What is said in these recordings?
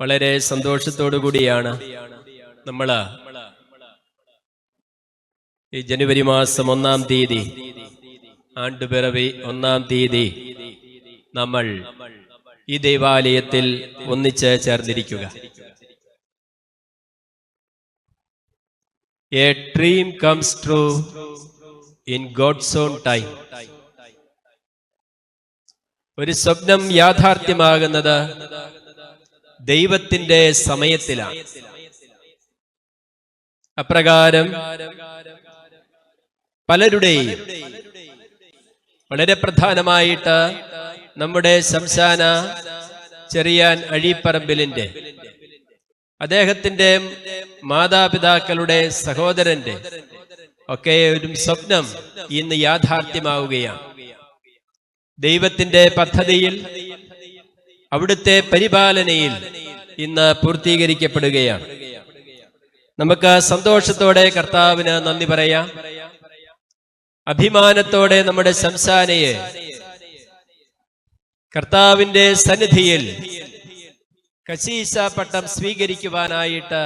വളരെ സന്തോഷത്തോടു കൂടിയാണ് നമ്മൾ ഈ ജനുവരി മാസം ഒന്നാം തീയതി ആണ്ടുപിറവി ഒന്നാം തീയതി നമ്മൾ ഈ ദൈവാലയത്തിൽ ഒന്നിച്ച് ചേർന്നിരിക്കുക. A dream comes true in God's own time ഒരു സ്വപ്നം യാഥാർത്ഥ്യമാകുന്നത് ദൈവത്തിന്റെ സമയത്തിലാണ്. അപ്രകാരം പലരുടെയും വളരെ പ്രധാനമായിട്ട് നമ്മുടെ ശംശാന ചെറിയാൻ അഴീപ്പറമ്പിലിന്റെ അദ്ദേഹത്തിന്റെ മാതാപിതാക്കളുടെ സഹോദരന്റെ ഒക്കെ ഒരു സ്വപ്നം ഇന്ന് യാഥാർത്ഥ്യമാവുകയാണ്. ദൈവത്തിന്റെ പദ്ധതിയിൽ അവിടുത്തെ പരിപാലനയിൽ ഇന്ന് പൂർത്തീകരിക്കപ്പെടുകയാണ്. നമുക്ക് സന്തോഷത്തോടെ കർത്താവിന് നന്ദി പറയാം. അഭിമാനത്തോടെ നമ്മുടെ ശംസാനയെ കർത്താവിന്റെ സന്നിധിയിൽ കശീസ പട്ടം സ്വീകരിക്കുവാനായിട്ട്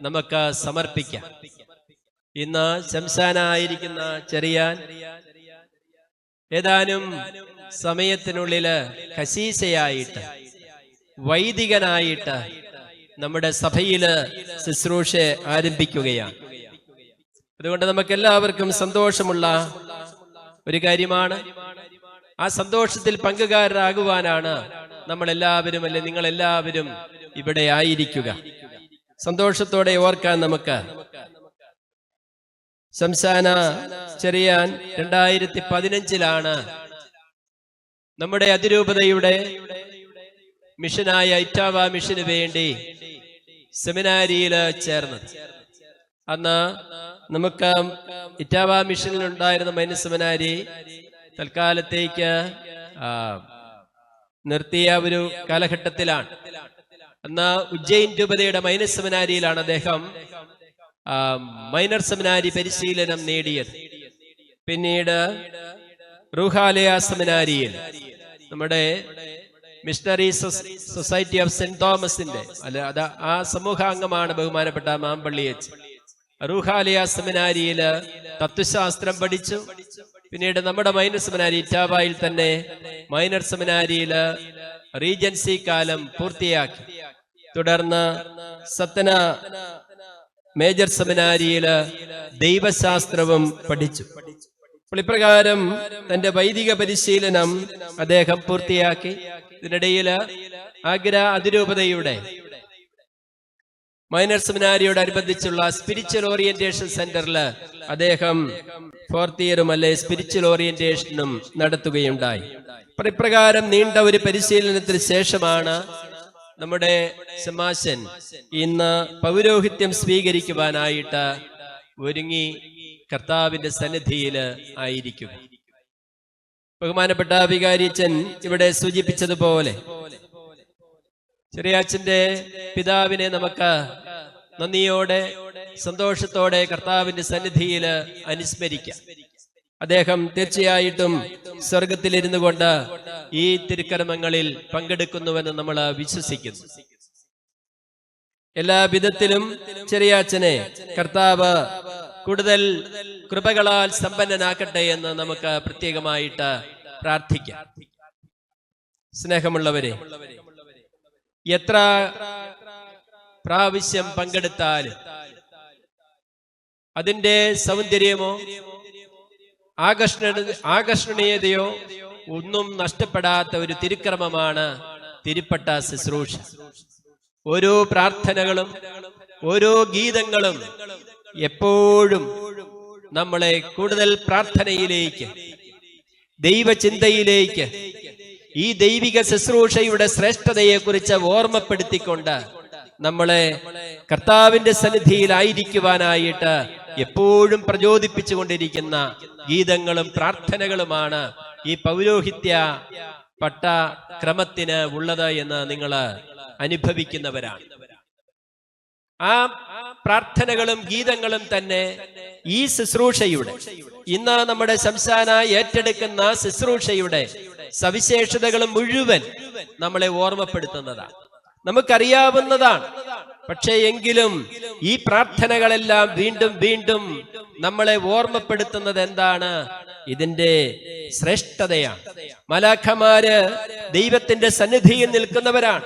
നമുക്ക് സമർപ്പിക്കാം. ഇന്ന് ശംസാനായിരിക്കുന്ന ചെറിയാൻ ഏതാനും സമയത്തിനുള്ളിൽ കശീശയായിട്ട് വൈദികനായിട്ട് നമ്മുടെ സഭയിൽ ശുശ്രൂഷ ആരംഭിക്കുകയാണ്. അതുകൊണ്ട് നമുക്ക് എല്ലാവർക്കും സന്തോഷമുള്ള ഒരു കാര്യമാണ്. ആ സന്തോഷത്തിൽ പങ്കുകാരാകുവാനാണ് നമ്മൾ എല്ലാവരും അല്ലെ നിങ്ങൾ എല്ലാവരും ഇവിടെ ആയിരിക്കുക. സന്തോഷത്തോടെ ഓർക്കാൻ നമുക്ക് സംസ്ഥാന ചെറിയാൻ രണ്ടായിരത്തി പതിനഞ്ചിലാണ് നമ്മുടെ അതിരൂപതയുടെ മിഷനായ ഇറ്റാവ മിഷന് വേണ്ടി സെമിനാരിയിൽ ചേർന്നത്. അന്ന് നമുക്ക് ഇറ്റാവ മിഷനിൽ ഉണ്ടായിരുന്ന മൈന സെമിനാരി തൽക്കാലത്തേക്ക് നിർത്തിയ ഒരു കാലഘട്ടത്തിലാണ്. അന്ന് ഉജ്ജയിൻ രൂപതയുടെ മൈന സെമിനാരിയിലാണ് അദ്ദേഹം മൈനർ സെമിനാരി പരിശീലനം നേടിയത്. പിന്നീട് റൂഹാലയ സെമിനാരിയിൽ നമ്മുടെ മിഷണറി സൊസൈറ്റി ഓഫ് സെന്റ് തോമസിന്റെ അല്ല അത് ആ സമൂഹാംഗമാണ് ബഹുമാനപ്പെട്ട മാമ്പള്ളി എച്ച് റൂഹാലയ സെമിനാരിയിൽ തത്വശാസ്ത്രം പഠിച്ചു. പിന്നീട് നമ്മുടെ മൈനർ സെമിനാരി ഇറ്റാബായിൽ തന്നെ മൈനർ സെമിനാരിയിൽ റീജൻസി കാലം പൂർത്തിയാക്കി. തുടർന്ന് സത്തന മേജർ സെമിനാരിയിൽ ദൈവശാസ്ത്രവും പഠിച്ചു. അപ്പോൾ ഇപ്രകാരം തന്റെ വൈദിക പരിശീലനം അദ്ദേഹം പൂർത്തിയാക്കി. ഇതിനിടയിൽ ആഗ്ര അതിരൂപതയുടെ മൈനർ സെമിനാരിയോട് അനുബന്ധിച്ചുള്ള സ്പിരിച്വൽ ഓറിയന്റേഷൻ സെന്ററിൽ അദ്ദേഹം ഫോർത്ത് ഇയറും അല്ലെ സ്പിരിച്വൽ ഓറിയന്റേഷനും നടത്തുകയുണ്ടായി. ഇപ്രകാരം നീണ്ട ഒരു പരിശീലനത്തിന് ശേഷമാണ് നമ്മുടെ സമാശൻ ഇന്ന് പൗരോഹിത്യം സ്വീകരിക്കുവാനായിട്ട് ഒരുങ്ങി കർത്താവിന്റെ സന്നിധിയിൽ ആയിരിക്കും. ബഹുമാനപ്പെട്ട വികാരിച്ചൻ ഇവിടെ സൂചിപ്പിച്ചതുപോലെ ചെറിയാച്ചന്റെ പിതാവിനെ നമുക്ക് നന്ദിയോടെ സന്തോഷത്തോടെ കർത്താവിന്റെ സന്നിധിയിൽ അനുസ്മരിക്കാം. അദ്ദേഹം തീർച്ചയായിട്ടും സ്വർഗത്തിലിരുന്നു കൊണ്ട് ഈ തിരുക്കർമ്മങ്ങളിൽ പങ്കെടുക്കുന്നുവെന്ന് നമ്മൾ വിശ്വസിക്കുന്നു. എല്ലാ വിധത്തിലും ചെറിയ അച്ഛനെ കർത്താവ് കൂടുതൽ കൃപകളാൽ സമ്പന്നനാക്കട്ടെ എന്ന് നമുക്ക് പ്രത്യേകമായിട്ട് പ്രാർത്ഥിക്കാം. സ്നേഹമുള്ളവരെ എത്ര പ്രാവശ്യം പങ്കെടുത്താലും അതിന്റെ സൗന്ദര്യമോ ആകർഷണ ആകർഷണീയതയോ ഒന്നും നഷ്ടപ്പെടാത്ത ഒരു തിരുക്രമമാണ് തിരുപ്പട്ട ശുശ്രൂഷ. ഓരോ പ്രാർത്ഥനകളും ഓരോ ഗീതങ്ങളും എപ്പോഴും നമ്മളെ കൂടുതൽ പ്രാർത്ഥനയിലേക്ക് ദൈവചിന്തയിലേക്ക് ഈ ദൈവിക ശുശ്രൂഷയുടെ ശ്രേഷ്ഠതയെ കുറിച്ച് ഓർമ്മപ്പെടുത്തിക്കൊണ്ട് നമ്മളെ കർത്താവിന്റെ സന്നിധിയിലായിരിക്കുവാനായിട്ട് എപ്പോഴും പ്രചോദിപ്പിച്ചുകൊണ്ടിരിക്കുന്ന ഗീതങ്ങളും പ്രാർത്ഥനകളുമാണ് ഈ പൗരോഹിത്യ പട്ട ക്രമത്തിന് ഉള്ളത് എന്ന് നിങ്ങൾ അനുഭവിക്കുന്നവരാണ്. ആ പ്രാർത്ഥനകളും ഗീതങ്ങളും തന്നെ ഈ ശുശ്രൂഷയുടെ ഇന്ന് നമ്മുടെ സംസ്ഥാന ഏറ്റെടുക്കുന്ന ശുശ്രൂഷയുടെ സവിശേഷതകൾ മുഴുവൻ നമ്മളെ ഓർമ്മപ്പെടുത്തുന്നതാണ്. നമുക്കറിയാവുന്നതാണ് പക്ഷേ എങ്കിലും ഈ പ്രാർത്ഥനകളെല്ലാം വീണ്ടും വീണ്ടും നമ്മളെ ഓർമ്മപ്പെടുത്തുന്നത് എന്താണ്? ഇതിന്റെ ശ്രേഷ്ഠതയാണ്. മലാഖമാര് ദൈവത്തിന്റെ സന്നിധിയിൽ നിൽക്കുന്നവരാണ്.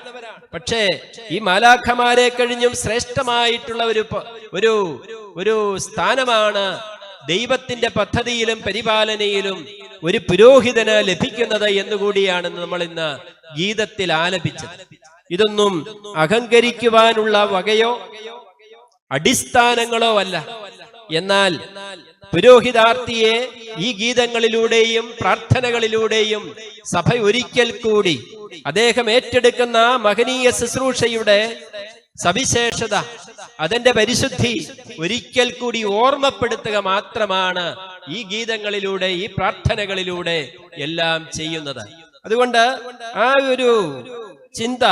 പക്ഷേ ഈ മാലാഖമാരെ കഴിഞ്ഞും ശ്രേഷ്ഠമായിട്ടുള്ള ഒരു ഒരു ഒരു സ്ഥാനമാണ് ദൈവത്തിന്റെ പദ്ധതിയിലും പരിപാലനയിലും ഒരു പുരോഹിതന് ലഭിക്കുന്നത് എന്നുകൂടിയാണ് നമ്മൾ ഇന്ന് ഗീതത്തിൽ ആലപിച്ചത്. ഇതൊന്നും അഹങ്കരിക്കുവാനുള്ള വകയോ അടിസ്ഥാനങ്ങളോ അല്ല. എന്നാൽ പുരോഹിതാർത്ഥിയെ ഈ ഗീതങ്ങളിലൂടെയും പ്രാർത്ഥനകളിലൂടെയും സഭ ഒരിക്കൽ കൂടി അദ്ദേഹം ഏറ്റെടുക്കുന്ന മഹനീയ ശുശ്രൂഷയുടെ സവിശേഷത അതിന്റെ പരിശുദ്ധി ഒരിക്കൽ കൂടി ഓർമ്മപ്പെടുത്തുക മാത്രമാണ് ഈ ഗീതങ്ങളിലൂടെ ഈ പ്രാർത്ഥനകളിലൂടെ എല്ലാം ചെയ്യുന്നത്. അതുകൊണ്ട് ആ ഒരു ചിന്ത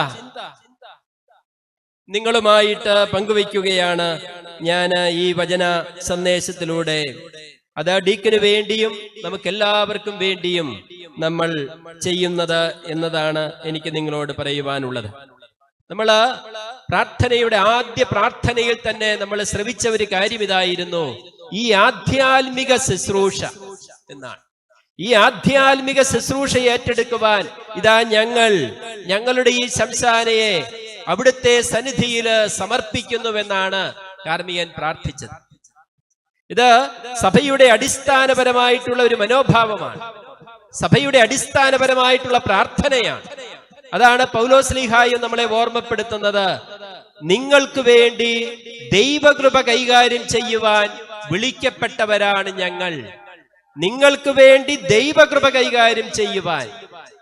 നിങ്ങളുമായിട്ട് പങ്കുവയ്ക്കുകയാണ് ഞാൻ ഈ വചന സന്ദേശത്തിലൂടെ. അത് ഡീക്കിന് വേണ്ടിയും നമുക്ക് എല്ലാവർക്കും വേണ്ടിയും നമ്മൾ ചെയ്യുന്നത് എന്നതാണ് എനിക്ക് നിങ്ങളോട് പറയുവാനുള്ളത്. നമ്മൾ പ്രാർത്ഥനയുടെ ആദ്യ പ്രാർത്ഥനയിൽ തന്നെ നമ്മൾ ശ്രവിച്ച ഒരു കാര്യം ഇതായിരുന്നു. ഈ ആധ്യാത്മിക ശുശ്രൂഷ എന്നാണ്. ഈ ആധ്യാത്മിക ശുശ്രൂഷ ഏറ്റെടുക്കുവാൻ ഇതാ ഞങ്ങൾ ഞങ്ങളുടെ ഈ ശംശാനയെ അവിടുത്തെ സന്നിധിയിൽ സമർപ്പിക്കുന്നുവെന്നാണ് കാർമികൻ പ്രാർത്ഥിച്ചത്. ഇത് സഭയുടെ അടിസ്ഥാനപരമായിട്ടുള്ള ഒരു മനോഭാവമാണ്. സഭയുടെ അടിസ്ഥാനപരമായിട്ടുള്ള പ്രാർത്ഥനയാണ്. അതാണ് പൗലോസ്ലിഹായും നമ്മളെ ഓർമ്മപ്പെടുത്തുന്നത്. നിങ്ങൾക്ക് വേണ്ടി ദൈവകൃപ കൈകാര്യം ചെയ്യുവാൻ വിളിക്കപ്പെട്ടവരാണ് ഞങ്ങൾ. നിങ്ങൾക്ക് വേണ്ടി ദൈവകൃപ കൈകാര്യം ചെയ്യുവാൻ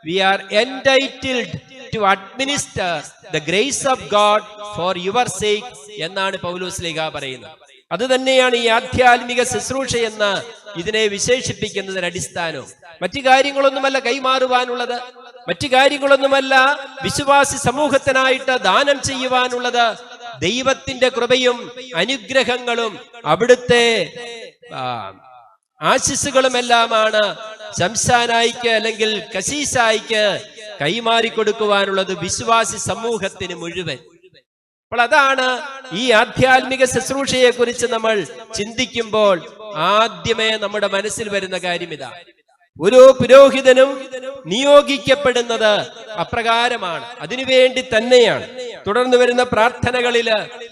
we are entitled to administer the grace of God for your sake എന്നാണ് പൗലോസ്ലിഹ പറയുന്നത്. അത് തന്നെയാണ് ഈ ആധ്യാത്മിക ശുശ്രൂഷ എന്ന് ഇതിനെ വിശേഷിപ്പിക്കുന്നതിന് അടിസ്ഥാനവും. മറ്റു കാര്യങ്ങളൊന്നുമല്ല കൈമാറുവാനുള്ളത്. മറ്റു കാര്യങ്ങളൊന്നുമല്ല വിശ്വാസി സമൂഹത്തിനായിട്ട് ദാനം ചെയ്യുവാനുള്ളത്. ദൈവത്തിന്റെ കൃപയും അനുഗ്രഹങ്ങളും അവിടുത്തെ ആശിസ്സുകളുമെല്ലാമാണ് ശംശാനായിക്ക് അല്ലെങ്കിൽ കശീസായിക്ക് കൈമാറി കൊടുക്കുവാനുള്ളത് വിശ്വാസി സമൂഹത്തിന് മുഴുവൻ. അപ്പോൾ അതാണ് ഈ ആധ്യാത്മിക ശുശ്രൂഷയെ കുറിച്ച് നമ്മൾ ചിന്തിക്കുമ്പോൾ ആദ്യമേ നമ്മുടെ മനസ്സിൽ വരുന്ന കാര്യം ഇതാ ഓരോ പുരോഹിതനും നിയോഗിക്കപ്പെടുന്നത് അപ്രകാരമാണ്. അതിനുവേണ്ടി തന്നെയാണ്. തുടർന്ന് വരുന്ന പ്രാർത്ഥനകളിൽ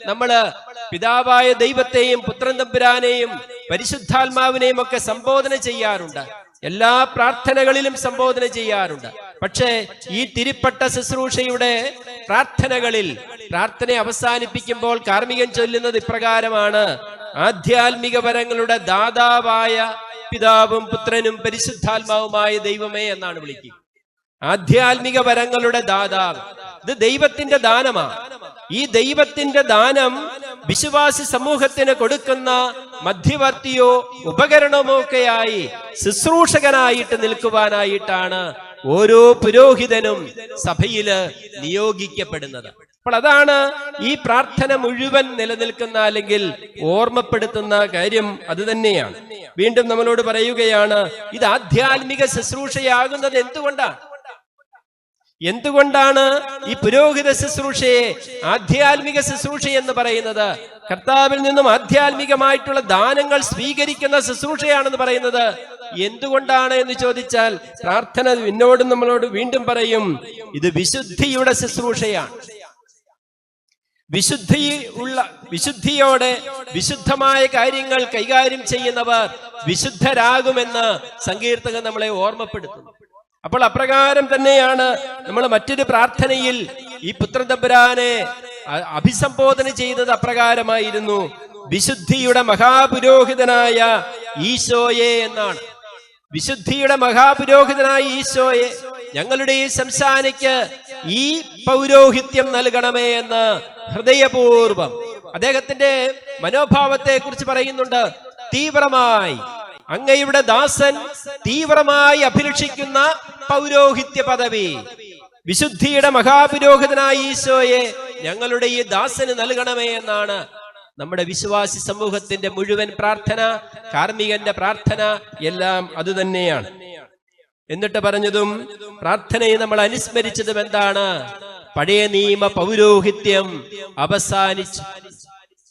നമ്മൾ പിതാവായ ദൈവത്തെയും പുത്രൻ തമ്പുരാനെയും പരിശുദ്ധാത്മാവിനെയും ഒക്കെ സംബോധന ചെയ്യാറുണ്ട്. എല്ലാ പ്രാർത്ഥനകളിലും സംബോധന ചെയ്യാറുണ്ട്. പക്ഷേ ഈ തിരിപ്പെട്ട ശുശ്രൂഷയുടെ പ്രാർത്ഥനകളിൽ പ്രാർത്ഥന അവസാനിപ്പിക്കുമ്പോൾ കാർമികൻ ചൊല്ലുന്നത് ഇപ്രകാരമാണ്. ആധ്യാത്മിക വരങ്ങളുടെ ദാതാവായ പിതാവും പുത്രനും പരിശുദ്ധാത്മാവുമായ ദൈവമേ എന്നാണ് വിളിക്കുക. ആധ്യാത്മിക വരങ്ങളുടെ ദാതാവ്. ഇത് ദൈവത്തിന്റെ ദാനമാണ് ഈ ദൈവത്തിന്റെ ദാനം വിശ്വാസി സമൂഹത്തിന് കൊടുക്കുന്ന മധ്യവർത്തിയോ ഉപകരണമോ ഒക്കെയായി ശുശ്രൂഷകനായിട്ട് നിൽക്കുവാനായിട്ടാണ് ഓരോ പുരോഹിതനും സഭയിൽ നിയോഗിക്കപ്പെടുന്നത്. അപ്പോൾ അതാണ് ഈ പ്രാർത്ഥന മുഴുവൻ നിലനിൽക്കുന്ന അല്ലെങ്കിൽ ഓർമ്മപ്പെടുത്തുന്ന കാര്യം അത് തന്നെയാണ്. വീണ്ടും നമ്മളോട് പറയുകയാണ് ഇത് ആധ്യാത്മിക ശുശ്രൂഷയാകുന്നത് എന്തുകൊണ്ടാണ്? എന്തുകൊണ്ടാണ് ഈ പുരോഹിത ശുശ്രൂഷയെ ആധ്യാത്മിക ശുശ്രൂഷ എന്ന് പറയുന്നത്? കർത്താവിൽ നിന്നും ആധ്യാത്മികമായിട്ടുള്ള ദാനങ്ങൾ സ്വീകരിക്കുന്ന ശുശ്രൂഷയാണെന്ന് പറയുന്നത്. എന്തുകൊണ്ടാണ് എന്ന് ചോദിച്ചാൽ പ്രാർത്ഥന എന്നോട് നമ്മളോട് വീണ്ടും പറയും ഇത് വിശുദ്ധിയുടെ ശുശ്രൂഷയാണ്. വിശുദ്ധി ഉള്ള വിശുദ്ധിയോടെ വിശുദ്ധമായ കാര്യങ്ങൾ കൈകാര്യം ചെയ്യുന്നവർ വിശുദ്ധരാകുമെന്ന് സങ്കീർത്തകൻ നമ്മളെ ഓർമ്മപ്പെടുത്തുന്നു. അപ്പോൾ അപ്രകാരം തന്നെയാണ് നമ്മൾ മറ്റൊരു പ്രാർത്ഥനയിൽ ഈ പുത്രതമ്പുരാനെ തമ്പുരാനെ അഭിസംബോധന ചെയ്തത് അപ്രകാരമായിരുന്നു. വിശുദ്ധിയുടെ മഹാപുരോഹിതനായ ഈശോയെ എന്നാണ്. വിശുദ്ധിയുടെ മഹാപുരോഹിതനായ ഈശോയെ ഞങ്ങളുടെ ഈ സംസ്ഥാനയ്ക്ക് ഈ പൗരോഹിത്യം നൽകണമേ എന്ന് ഹൃദയപൂർവം അദ്ദേഹത്തിന്റെ മനോഭാവത്തെ കുറിച്ച് പറയുന്നുണ്ട്. തീവ്രമായി അങ്ങയുടെ ദാസൻ തീവ്രമായി അഭിലഷിക്കുന്ന പൗരോഹിത്യ പദവി. വിശുദ്ധിയുടെ മഹാപുരോഹിതനായ ഈശോയെ ഞങ്ങളുടെ ഈ ദാസന് നൽകണമേ എന്നാണ് നമ്മുടെ വിശ്വാസി സമൂഹത്തിന്റെ മുഴുവൻ പ്രാർത്ഥന കാർമികന്റെ പ്രാർത്ഥന എല്ലാം അതുതന്നെയാണ് എന്നിട്ട് പറഞ്ഞതും പ്രാർത്ഥനയെ നമ്മൾ അനുസ്മരിച്ചതും എന്താണ്? പഴയ നിയമ പൗരോഹിത്യം അവസാനിച്ചു.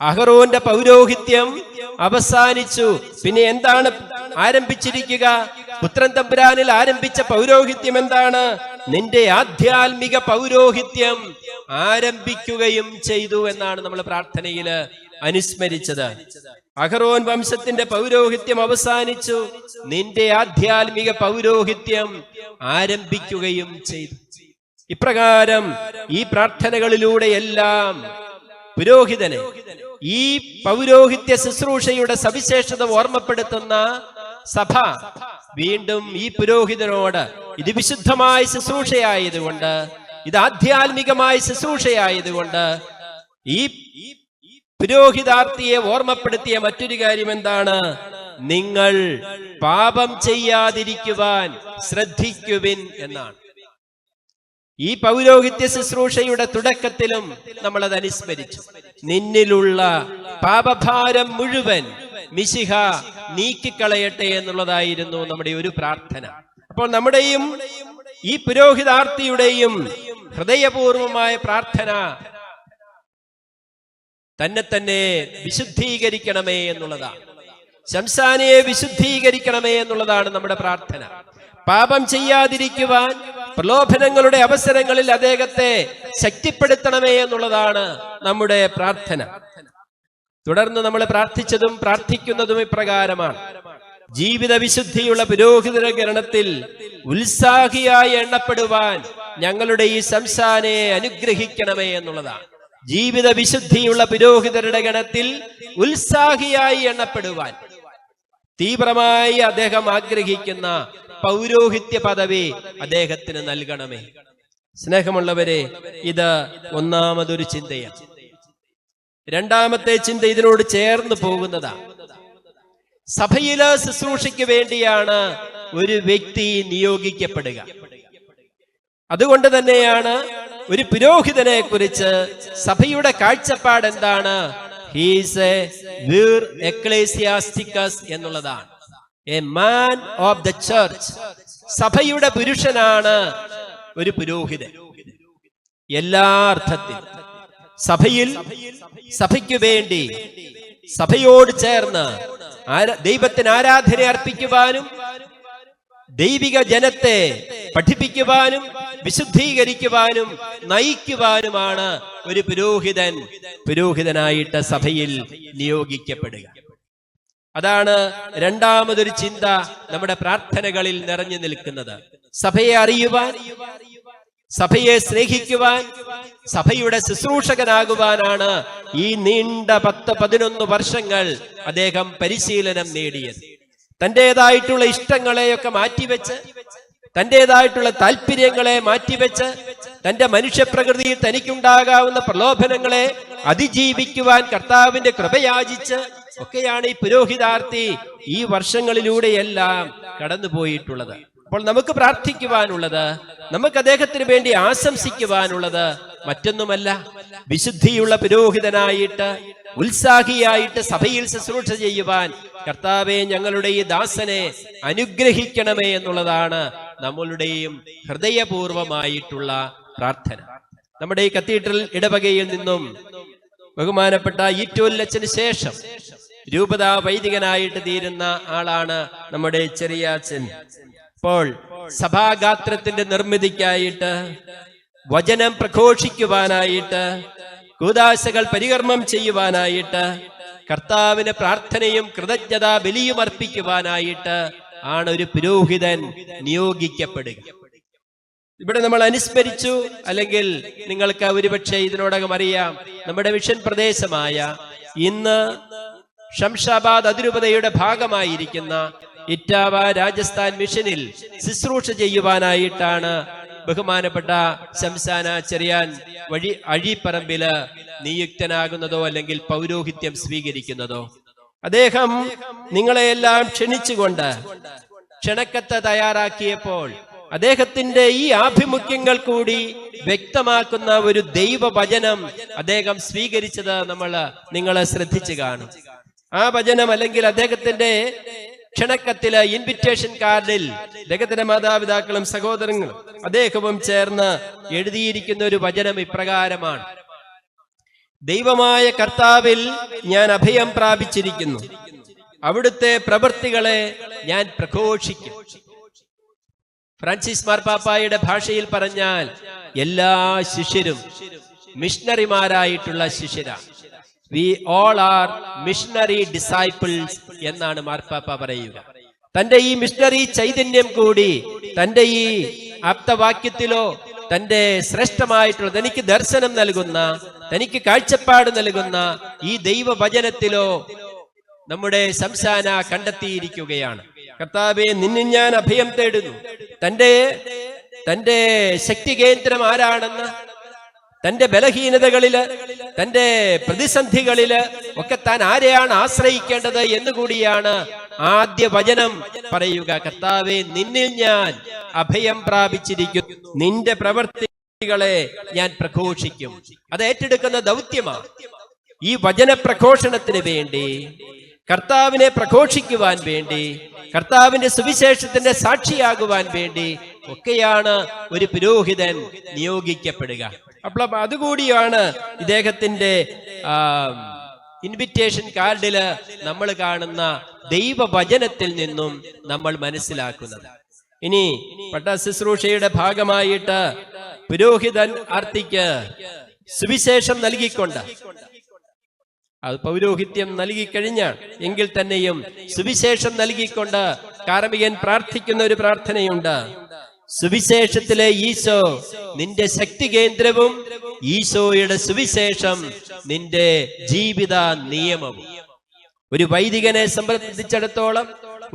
അഹറോന്റെ പൗരോഹിത്യം അവസാനിച്ചു. പിന്നെ എന്താണ് ആരംഭിച്ചിരിക്കുക? പുത്രൻ തമ്പുരാനിൽ ആരംഭിച്ച പൗരോഹിത്യം എന്താണ്? നിന്റെ ആധ്യാത്മിക പൗരോഹിത്യം ആരംഭിക്കുകയും ചെയ്തു എന്നാണ് നമ്മൾ പ്രാർത്ഥനയിൽ അനുസ്മരിച്ചത്. അഹറോൻ വംശത്തിന്റെ പൗരോഹിത്യം അവസാനിച്ചു. നിന്റെ ആധ്യാത്മിക പൗരോഹിത്യം ആരംഭിക്കുകയും ചെയ്തു. ഇപ്രകാരം ഈ പ്രാർത്ഥനകളിലൂടെയെല്ലാം പുരോഹിതനെ ഈ പൗരോഹിത്യ ശുശ്രൂഷയുടെ സവിശേഷത ഓർമ്മപ്പെടുത്തുന്ന സഭ വീണ്ടും ഈ പുരോഹിതനോട് ഇത് വിശുദ്ധമായ ശുശ്രൂഷയായതുകൊണ്ട് ഇത് ആധ്യാത്മികമായ ശുശ്രൂഷയായതുകൊണ്ട് ഈ പുരോഹിതാർത്ഥിയെ ഓർമ്മപ്പെടുത്തിയ മറ്റൊരു കാര്യം എന്താണ് നിങ്ങൾ പാപം ചെയ്യാതിരിക്കുവാൻ ശ്രദ്ധിക്കുവിൻ എന്നാണ്. ഈ പൗരോഹിത്യ ശുശ്രൂഷയുടെ തുടക്കത്തിലും നമ്മൾ അത് അനുസ്മരിച്ചു. നിന്നിലുള്ള പാപഭാരം മുഴുവൻ മിശിഹ നീക്കിക്കളയട്ടെ എന്നുള്ളതായിരുന്നു നമ്മുടെ ഒരു പ്രാർത്ഥന. അപ്പോൾ നമ്മുടെയും ഈ പുരോഹിതാർത്ഥിയുടെയും ഹൃദയപൂർവമായ പ്രാർത്ഥന തന്നെ തന്നെ വിശുദ്ധീകരിക്കണമേ എന്നുള്ളതാണ്. ശംസാനയെ വിശുദ്ധീകരിക്കണമേ എന്നുള്ളതാണ് നമ്മുടെ പ്രാർത്ഥന. പാപം ചെയ്യാതിരിക്കുവാൻ പ്രലോഭനങ്ങളുടെ അവസരങ്ങളിൽ അദ്ദേഹത്തെ ശക്തിപ്പെടുത്തണമേ എന്നുള്ളതാണ് നമ്മുടെ പ്രാർത്ഥന. തുടർന്ന് നമ്മൾ പ്രാർത്ഥിച്ചതും പ്രാർത്ഥിക്കുന്നതും ഇപ്രകാരമാണ്. ജീവിത വിശുദ്ധിയുള്ള പുരോഹിതര ഗണത്തിൽ ഉത്സാഹിയായി എണ്ണപ്പെടുവാൻ ഞങ്ങളുടെ ഈ സംസ്ഥാനയെ അനുഗ്രഹിക്കണമേ എന്നുള്ളതാണ്. ജീവിത വിശുദ്ധിയുള്ള പുരോഹിതരുടെ ഗണത്തിൽ ഉത്സാഹിയായി എണ്ണപ്പെടുവാൻ. തീവ്രമായി അദ്ദേഹം ആഗ്രഹിക്കുന്ന പൗരോഹിത്യ പദവി അദ്ദേഹത്തിന് നൽകണമേ. സ്നേഹമുള്ളവരെ ഇത് ഒന്നാമതൊരു ചിന്തയാണ്. രണ്ടാമത്തെ ചിന്ത ഇതിനോട് ചേർന്ന് പോകുന്നതാ. സഭയിലെ ശുശ്രൂഷയ്ക്ക് വേണ്ടിയാണ് ഒരു വ്യക്തി നിയോഗിക്കപ്പെടുക. അതുകൊണ്ട് തന്നെയാണ് ഒരു പുരോഹിതനെ കുറിച്ച് സഭയുടെ കാഴ്ചപ്പാട് എന്താണ്? ഹീസ് എന്നുള്ളതാണ്. A man of the church സഭയുടെ പുരുഷനാണ് ഒരു പുരോഹിതൻ. എല്ലാ അർത്ഥത്തിൽ സഭയിൽ സഭയ്ക്ക് വേണ്ടി സഭയോട് ചേർന്ന് ദൈവത്തിന് ആരാധന അർപ്പിക്കുവാനും ദൈവിക ജനത്തെ പഠിപ്പിക്കുവാനും വിശുദ്ധീകരിക്കുവാനും നയിക്കുവാനുമാണ് ഒരു പുരോഹിതൻ. പുരോഹിതനായിട്ട് സഭയിൽ നിയോഗിക്കപ്പെടുക. അതാണ് രണ്ടാമതൊരു ചിന്ത നമ്മുടെ പ്രാർത്ഥനകളിൽ നിറഞ്ഞു നിൽക്കുന്നത്. സഭയെ അറിയുവാൻ സഭയെ സ്നേഹിക്കുവാൻ സഭയുടെ ശുശ്രൂഷകനാകുവാനാണ് ഈ നീണ്ട പത്ത് പതിനൊന്ന് വർഷങ്ങൾ അദ്ദേഹം പരിശീലനം നേടിയത്. തന്റേതായിട്ടുള്ള ഇഷ്ടങ്ങളെയൊക്കെ മാറ്റിവെച്ച് തന്റേതായിട്ടുള്ള താല്പര്യങ്ങളെ മാറ്റിവെച്ച് തന്റെ മനുഷ്യപ്രകൃതിയിൽ തനിക്കുണ്ടാകാവുന്ന പ്രലോഭനങ്ങളെ അതിജീവിക്കുവാൻ കർത്താവിന്റെ കൃപയാചിച്ച് ഒക്കെയാണ് ഈ പുരോഹിതാർത്ഥി ഈ വർഷങ്ങളിലൂടെയെല്ലാം കടന്നുപോയിട്ടുള്ളത്. അപ്പോൾ നമുക്ക് പ്രാർത്ഥിക്കുവാനുള്ളത് നമുക്ക് അദ്ദേഹത്തിന് വേണ്ടി ആശംസിക്കുവാനുള്ളത് മറ്റൊന്നുമല്ല. വിശുദ്ധിയുള്ള പുരോഹിതനായിട്ട് ഉത്സാഹിയായിട്ട് സഭയിൽ ശുശ്രൂഷ ചെയ്യുവാൻ കർത്താവെ ഞങ്ങളുടെ ഈ ദാസനെ അനുഗ്രഹിക്കണമേ എന്നുള്ളതാണ് നമ്മളുടെയും ഹൃദയപൂർവമായിട്ടുള്ള പ്രാർത്ഥന. നമ്മുടെ ഈ കത്തീഡ്രൽ ഇടവകയിൽ നിന്നും ബഹുമാനപ്പെട്ട ഈറ്റോല്ലച്ചന് ശേഷം രൂപത വൈദികനായിട്ട് തീരുന്ന ആളാണ് നമ്മുടെ ചെറിയ അച്ഛൻ. അപ്പോൾ സഭാഗാത്രത്തിന്റെ നിർമ്മിതിക്കായിട്ട് വചനം പ്രഘോഷിക്കുവാനായിട്ട് കൂതാശകൾ പരികർമ്മം ചെയ്യുവാനായിട്ട് കർത്താവിന് പ്രാർത്ഥനയും കൃതജ്ഞത ബലിയും അർപ്പിക്കുവാനായിട്ട് ആണ് ഒരു പുരോഹിതൻ നിയോഗിക്കപ്പെടുക. ഇവിടെ നമ്മൾ അനുസ്മരിച്ചു അല്ലെങ്കിൽ നിങ്ങൾക്ക് ഒരുപക്ഷെ ഇതിനോടകം അറിയാം നമ്മുടെ മിഷൻ പ്രദേശമായ ഇന്ന് ഷംഷാബാദ് അതിരൂപതയുടെ ഭാഗമായിരിക്കുന്ന ഇറ്റാവ രാജസ്ഥാൻ മിഷനിൽ ശുശ്രൂഷ ചെയ്യുവാനായിട്ടാണ് ബഹുമാനപ്പെട്ട ശംസാന ചെറിയാൻ വഴി അഴിപ്പറമ്പിൽ നിയുക്തനാകുന്നതോ അല്ലെങ്കിൽ പൗരോഹിത്യം സ്വീകരിക്കുന്നതോ. അദ്ദേഹം നിങ്ങളെയെല്ലാം ക്ഷണിച്ചുകൊണ്ട് ക്ഷണക്കത്ത് തയ്യാറാക്കിയപ്പോൾ അദ്ദേഹത്തിന്റെ ഈ ആഭിമുഖ്യങ്ങൾ കൂടി വ്യക്തമാക്കുന്ന ഒരു ദൈവവചനം അദ്ദേഹം സ്വീകരിച്ചത് നമ്മൾ നിങ്ങളെ ശ്രദ്ധിച്ചു കാണും. ആ ഭജനം അല്ലെങ്കിൽ അദ്ദേഹത്തിന്റെ ക്ഷണക്കത്തിൽ ഇൻവിറ്റേഷൻ കാർഡിൽ അദ്ദേഹത്തിന്റെ മാതാപിതാക്കളും സഹോദരങ്ങളും അദ്ദേഹവും ചേർന്ന് എഴുതിയിരിക്കുന്ന ഒരു വചനം ഇപ്രകാരമാണ്. ദൈവമായ കർത്താവിൽ ഞാൻ അഭയം പ്രാപിച്ചിരിക്കുന്നു. അവിടുത്തെ പ്രവൃത്തികളെ ഞാൻ പ്രഘോഷിക്കും. ഫ്രാൻസിസ് മാർപ്പാപ്പായുടെ ഭാഷയിൽ പറഞ്ഞാൽ എല്ലാ ശിഷ്യരും മിഷണറിമാരായിട്ടുള്ള ശിഷ്യരാണ്. We all are missionary disciples എന്നാണ് മാർപ്പാപ്പ പറയുക. തന്റെ ഈ മിഷണറി ചൈതന്യം കൂടി തന്റെ ഈ ആപ്തവാക്യത്തിലോ തന്റെ ശ്രേഷ്ഠമായിട്ടുള്ള തനിക്ക് ദർശനം നൽകുന്ന തനിക്ക് കാഴ്ചപ്പാട് നൽകുന്ന ഈ ദൈവവചനത്തിലോ നമ്മുടെ സംസാന കണ്ടെത്തിയിരിക്കുകയാണ്. കർത്താവെ നിന്നും ഞാൻ അഭയം തേടുന്നു. തന്റെ തന്റെ ശക്തി കേന്ദ്രം ആരാണെന്ന് തന്റെ ബലഹീനതകളിൽ തന്റെ പ്രതിസന്ധികളിൽ ഒക്കെ താൻ ആരെയാണ് ആശ്രയിക്കേണ്ടത് എന്നുകൂടിയാണ് ആദ്യ വചനം പറയുക. കർത്താവെ നിന്നിൽ ഞാൻ അഭയം പ്രാപിച്ചിരിക്കുന്നു. നിന്റെ പ്രവർത്തികളെ ഞാൻ പ്രഘോഷിക്കും. അത് ഏറ്റെടുക്കുന്ന ദൗത്യമാണ്. ഈ വചന പ്രഘോഷണത്തിന് വേണ്ടി കർത്താവിനെ പ്രഘോഷിക്കുവാൻ വേണ്ടി കർത്താവിന്റെ സുവിശേഷത്തിന്റെ സാക്ഷിയാകുവാൻ വേണ്ടി ഒക്കെയാണ് ഒരു പുരോഹിതൻ നിയോഗിക്കപ്പെടുക. അപ്പോൾ അതുകൂടിയാണ് ഇദ്ദേഹത്തിന്റെ ഇൻവിറ്റേഷൻ കാർഡിൽ നമ്മൾ കാണുന്ന ദൈവവചനത്തിൽ നിന്നും നമ്മൾ മനസ്സിലാക്കുന്നത്. ഇനി പട്ട ശുശ്രൂഷയുടെ ഭാഗമായിട്ട് പുരോഹിതൻ ആർത്തിക്ക് സുവിശേഷം നൽകിക്കൊണ്ട്. അത് പൗരോഹിത്യം നൽകി കഴിഞ്ഞാൽ എങ്കിൽ തന്നെയും സുവിശേഷം നൽകിക്കൊണ്ട് കാർമികൻ പ്രാർത്ഥിക്കുന്ന ഒരു പ്രാർത്ഥനയുണ്ട്. സുവിശേഷത്തിലെ ഈശോ നിന്റെ ശക്തി കേന്ദ്രവും ഈശോയുടെ സുവിശേഷം നിന്റെ ജീവിത നിയമവും. ഒരു വൈദികനെ സംബന്ധിച്ചിടത്തോളം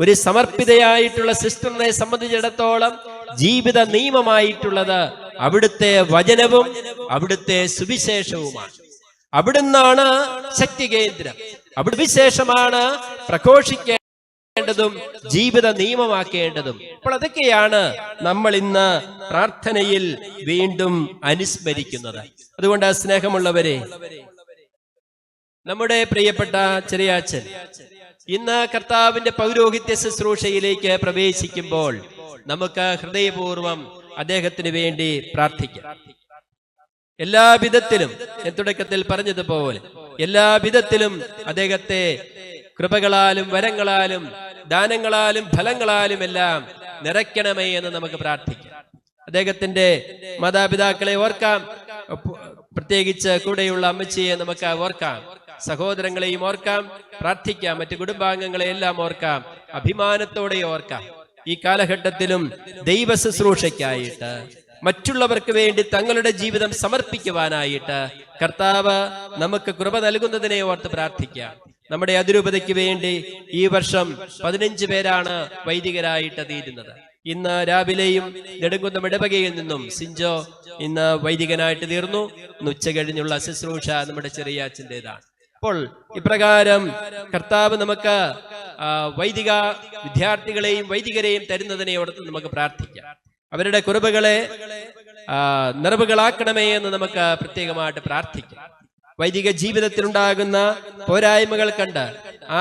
ഒരു സമർപ്പിതയായിട്ടുള്ള സിസ്റ്ററിനെ സംബന്ധിച്ചിടത്തോളം ജീവിത നിയമമായിട്ടുള്ളത് അവിടുത്തെ വചനവും അവിടുത്തെ സുവിശേഷവുമാണ്. അവിടുന്നാണ് ശക്തി കേന്ദ്രം. അവിടെ വിശേഷമാണ് പ്രഘോഷിക്കേണ്ടതും ജീവിത നിയമമാക്കേണ്ടതും. അപ്പോൾ അതൊക്കെയാണ് നമ്മൾ ഇന്ന് പ്രാർത്ഥനയിൽ വീണ്ടും അനുസ്മരിക്കുന്നത്. അതുകൊണ്ട് സ്നേഹമുള്ളവരെ നമ്മുടെ പ്രിയപ്പെട്ട ചെറിയാച്ചൻ ഇന്ന് കർത്താവിന്റെ പൗരോഹിത്യ ശുശ്രൂഷയിലേക്ക് പ്രവേശിക്കുമ്പോൾ നമുക്ക് ഹൃദയപൂർവം അദ്ദേഹത്തിന് വേണ്ടി പ്രാർത്ഥിക്കാം. എല്ലാ വിധത്തിലും തുടക്കത്തിൽ പറഞ്ഞതുപോലെ എല്ലാ വിധത്തിലും അദ്ദേഹത്തെ കൃപകളാലും വരങ്ങളാലും ദാനങ്ങളാലും ഫലങ്ങളാലും എല്ലാം നിറയ്ക്കണമേ എന്ന് നമുക്ക് പ്രാർത്ഥിക്കാം. അദ്ദേഹത്തിന്റെ മാതാപിതാക്കളെ ഓർക്കാം. പ്രത്യേകിച്ച് കൂടെയുള്ള അമ്മച്ചിയെ നമുക്ക് ഓർക്കാം. സഹോദരങ്ങളെയും ഓർക്കാം. പ്രാർത്ഥിക്കാം. മറ്റു കുടുംബാംഗങ്ങളെ എല്ലാം ഓർക്കാം. അഭിമാനത്തോടെ ഓർക്കാം. ഈ കാലഘട്ടത്തിലും ദൈവ ശുശ്രൂഷയ്ക്കായിട്ട് മറ്റുള്ളവർക്ക് വേണ്ടി തങ്ങളുടെ ജീവിതം സമർപ്പിക്കുവാനായിട്ട് കർത്താവ് നമുക്ക് കൃപ നൽകുന്നതിനെ ഓർത്ത് പ്രാർത്ഥിക്കാം. നമ്മുടെ അതിരൂപതയ്ക്ക് വേണ്ടി ഈ വർഷം പതിനഞ്ച് പേരാണ് വൈദികരായിട്ട് തീരുന്നത്. ഇന്ന് രാവിലെയും നെടുങ്കുന്നം ഇടവകയിൽ നിന്നും സിഞ്ചോ ഇന്ന് വൈദികനായിട്ട് തീർന്നു. ഇന്ന് ഉച്ച കഴിഞ്ഞുള്ള ശുശ്രൂഷ നമ്മുടെ ചെറിയ അച്ഛന്റെതാണ്. അപ്പോൾ ഇപ്രകാരം കർത്താവ് നമുക്ക് വൈദിക വിദ്യാർത്ഥികളെയും വൈദികരെയും തരുന്നതിനെ ഓർത്ത് നമുക്ക് പ്രാർത്ഥിക്കാം. അവരുടെ കുറവുകളെ നിറവുകളാക്കണമേ എന്ന് നമുക്ക് പ്രത്യേകമായിട്ട് പ്രാർത്ഥിക്കാം. വൈദിക ജീവിതത്തിലുണ്ടാകുന്ന പോരായ്മകൾ കണ്ട്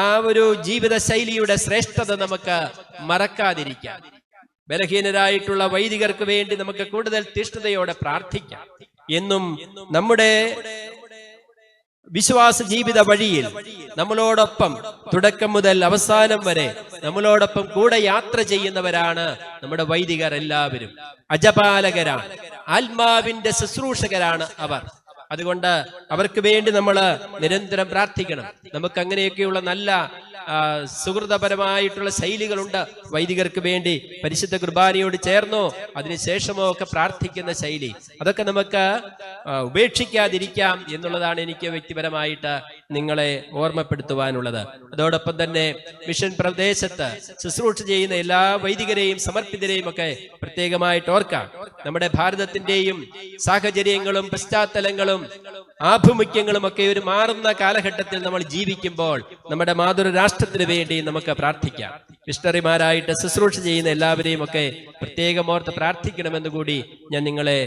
ആ ഒരു ജീവിത ശൈലിയുടെ ശ്രേഷ്ഠത നമുക്ക് മറക്കാതിരിക്കാം. ബലഹീനരായിട്ടുള്ള വൈദികർക്ക് വേണ്ടി നമുക്ക് കൂടുതൽ തീഷ്ണതയോടെ പ്രാർത്ഥിക്കാം. എന്നും നമ്മുടെ വിശ്വാസ ജീവിത വഴിയിൽ നമ്മളോടൊപ്പം തുടക്കം മുതൽ അവസാനം വരെ നമ്മളോടൊപ്പം കൂടെ യാത്ര ചെയ്യുന്നവരാണ് നമ്മുടെ വൈദികർ എല്ലാവരും അജപാലകരാണ് ആത്മാവിന്റെ ശുശ്രൂഷകരാണ് അവർ. അതുകൊണ്ട് അവർക്ക് വേണ്ടി നമ്മൾ നിരന്തരം പ്രാർത്ഥിക്കണം. നമുക്ക് അങ്ങനെയൊക്കെയുള്ള നല്ല സുഹൃതപരമായിട്ടുള്ള ശൈലികളുണ്ട്. വൈദികർക്ക് വേണ്ടി പരിശുദ്ധ കുർബാനയോട് ചേർന്നോ അതിനുശേഷമോ ഒക്കെ പ്രാർത്ഥിക്കുന്ന ശൈലി. അതൊക്കെ നമുക്ക് ഉപേക്ഷിക്കാതിരിക്കാം എന്നുള്ളതാണ് എനിക്ക് വ്യക്തിപരമായിട്ട് നിങ്ങളെ ഓർമ്മപ്പെടുത്തുവാനുള്ളത്. അതോടൊപ്പം തന്നെ മിഷൻ പ്രദേശത്ത് ശുശ്രൂഷ ചെയ്യുന്ന എല്ലാ വൈദികരെയും സമർപ്പിതരെയും ഒക്കെ പ്രത്യേകമായിട്ട് ഓർക്കാം. നമ്മുടെ ഭാരതത്തിന്റെയും സാഹചര്യങ്ങളും പശ്ചാത്തലങ്ങളും ആഭിമുഖ്യങ്ങളും ഒക്കെ ഒരു മാറുന്ന കാലഘട്ടത്തിൽ നമ്മൾ ജീവിക്കുമ്പോൾ നമ്മുടെ മാതൃ രാഷ്ട്രത്തിന് വേണ്ടി നമുക്ക് പ്രാർത്ഥിക്കാം. മിഷണറിമാരായിട്ട് ശുശ്രൂഷ ചെയ്യുന്ന എല്ലാവരെയും ഒക്കെ പ്രത്യേകം ഓർത്ത് പ്രാർത്ഥിക്കണമെന്ന് കൂടി ഞാൻ നിങ്ങളെ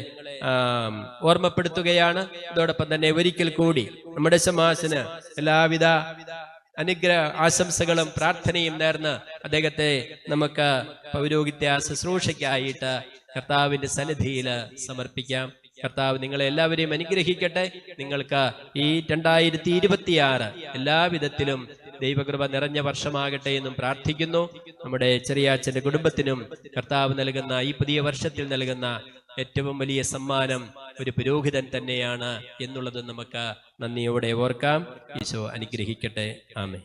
ഓർമ്മപ്പെടുത്തുകയാണ്. അതോടൊപ്പം തന്നെ ഒരിക്കൽ കൂടി നമ്മുടെ ശമാസിന് എല്ലാവിധ അനുഗ്രഹ ആശംസകളും പ്രാർത്ഥനയും നേർന്ന് അദ്ദേഹത്തെ നമുക്ക് പൗരോഹിത്യ ശുശ്രൂഷയ്ക്കായിട്ട് കർത്താവിന്റെ സന്നിധിയിൽ സമർപ്പിക്കാം. കർത്താവ് നിങ്ങളെ എല്ലാവരെയും അനുഗ്രഹിക്കട്ടെ. നിങ്ങൾക്ക് ഈ രണ്ടായിരത്തി ഇരുപത്തിയാറ് എല്ലാവിധത്തിലും ദൈവകൃപ നിറഞ്ഞ വർഷമാകട്ടെ എന്നും പ്രാർത്ഥിക്കുന്നു. നമ്മുടെ ചെറിയാച്ചന്റെ കുടുംബത്തിനും കർത്താവ് നൽകുന്ന ഈ പുതിയ വർഷത്തിൽ നൽകുന്ന ഏറ്റവും വലിയ സമ്മാനം ഒരു പുരോഹിതൻ തന്നെയാണ് എന്നുള്ളത് നമുക്ക് നന്ദിയോടെ ഓർക്കാം. ഈശോ അനുഗ്രഹിക്കട്ടെ. ആമേ